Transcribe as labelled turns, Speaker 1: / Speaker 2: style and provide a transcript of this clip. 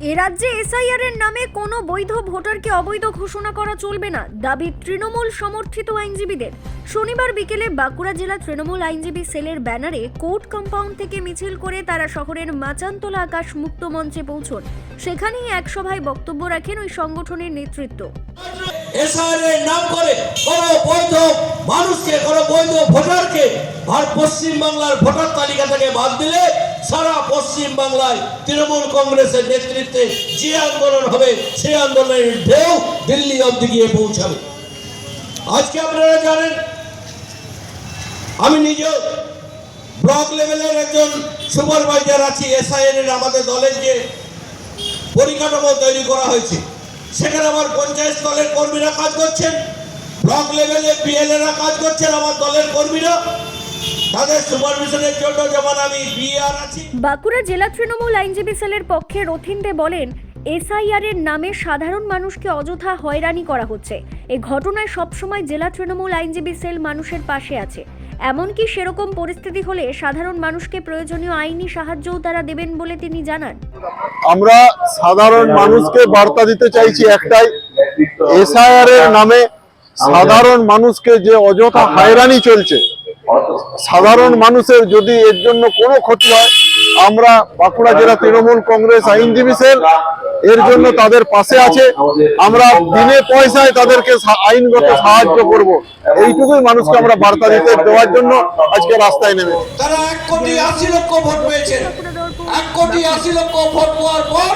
Speaker 1: এ রাজ্যে এসআইআর এর নামে কোনো বৈধ ভোটারকে অবৈধ ঘোষণা করা চলবে না। দাবি তৃণমূল সমর্থিত আইনজীবীদের। শনিবার বিকেলে বাঁকুড়া জেলা তৃণমূল আইনজীবী সেলের ব্যানারে কোর্ট কম্পাউন্ড থেকে মিছিল করে তারা শহরের মাচানতলা আকাশ মুক্ত মঞ্চে পৌঁছন। সেখানেই এক সভায় বক্তব্য রাখেন ওই সংগঠনের নেতৃত্ব।
Speaker 2: এসআইআর এর নাম করে কোন বৈধ মানুষকে, কোন বৈধ ভোটারকে পশ্চিম বাংলার ভোটার তালিকা থেকে বাদ দিলে সারা পশ্চিম বাংলায় তৃণমূল কংগ্রেসের নেতৃত্বে যে আন্দোলন হবে, সেই আন্দোলনের ঢেউ দিল্লি অব্দি গিয়ে পৌঁছাবে। আজকে আপনারা জানেন, আমি নিজেও ব্লক লেভেলের একজন সুপারভাইজার আছি এসআইএন এর আমাদের দলের যে পরিকাঠামো তৈরি করা হয়েছে। সেখানে আমার পঞ্চায়েত দলের কর্মীরা কাজ করছেন, ব্লক লেভেলে পিএলএরা কাজ করছেন, আমার দলের কর্মীরা।
Speaker 1: বাঁকুড়া জেলা তৃণমূল আইনজীবী সেলের পক্ষে রথিন দে বলেন এসআইআর এর নামে সাধারণ মানুষকে অযথা হয়রানি করা হচ্ছে। এই ঘটনায় সবসময় জেলা তৃণমূল আইনজীবী সেল মানুষের পাশে আছে। এমনকি সেরকম পরিস্থিতি হলে সাধারণ মানুষকে প্রয়োজনীয় আইনি সাহায্যও তারা দেবেন বলে তিনি জানান।
Speaker 3: আমরা সাধারণ মানুষকে বার্তা দিতে চাইছি একটাই এসআইআর এর নামে সাধারণ মানুষকে যে অযথা হয়রানি চলছে সাধারণ মানুষের যদি এর জন্য কোনো ক্ষতি হয়, আমরা বাঁকুড়া জেলা তৃণমূল কংগ্রেস আইনজীবী সেল, এর জন্য তাদের পাশে আছে। আমরা বিনে পয়সায় তাদেরকে আইনগত সাহায্য করব। এইটুকুই মানুষকে আমরা বার্তা দিতে দেওয়ার জন্য আজকে রাস্তায় নেমে
Speaker 2: তারা এক কোটি আশি লক্ষ ভোট এক কোটি আশি লক্ষ ভোট পাওয়ার পর